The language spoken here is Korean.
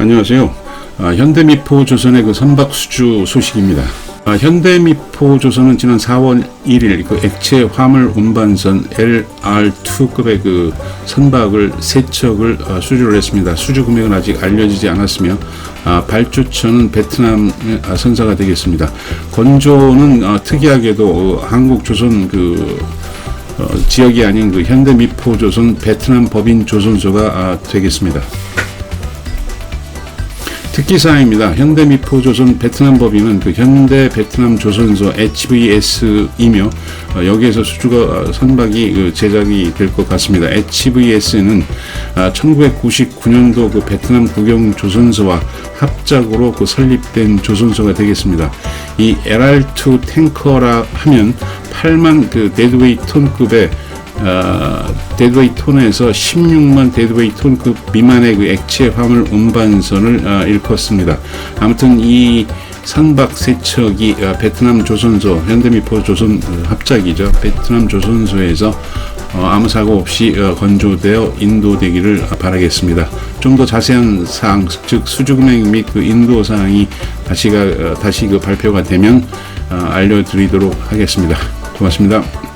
안녕하세요. 아, 현대미포 조선의 그 선박 수주 소식입니다. 아, 현대미포 조선은 지난 4월 1일 그 액체 화물 운반선 LR2급의 그 선박을 세 척을 어, 수주를 했습니다. 수주 금액은 아직 알려지지 않았으며 아, 발주처는 베트남 아, 선사가 되겠습니다. 건조는 어, 특이하게도 어, 한국 조선 그 어, 지역이 아닌 그 현대미포 조선 베트남 법인 조선소가 아, 되겠습니다. 특기사항입니다. 현대미포조선 베트남 법인은 그 현대 베트남 조선소 HVS이며 어, 여기에서 수주가 어, 선박이 그 제작이 될 것 같습니다. HVS는 1999년도 그 베트남 국영 조선소와 합작으로 그 설립된 조선소가 되겠습니다. 이 LR2 탱커라 하면 8만 그 데드웨이 톤급의 어, 데드웨이 톤에서 16만 데드웨이 톤급 미만의 그 액체 화물 운반선을 어, 일컫습니다. 아무튼 이 선박 세척이 어, 베트남 조선소 현대미포 조선 어, 합작이죠. 베트남 조선소에서 어, 아무 사고 없이 어, 건조되어 인도되기를 바라겠습니다. 좀 더 자세한 사항, 즉 수주 금액 및 그 인도 사항이 다시가 어, 다시 그 발표가 되면 어, 알려드리도록 하겠습니다. 고맙습니다.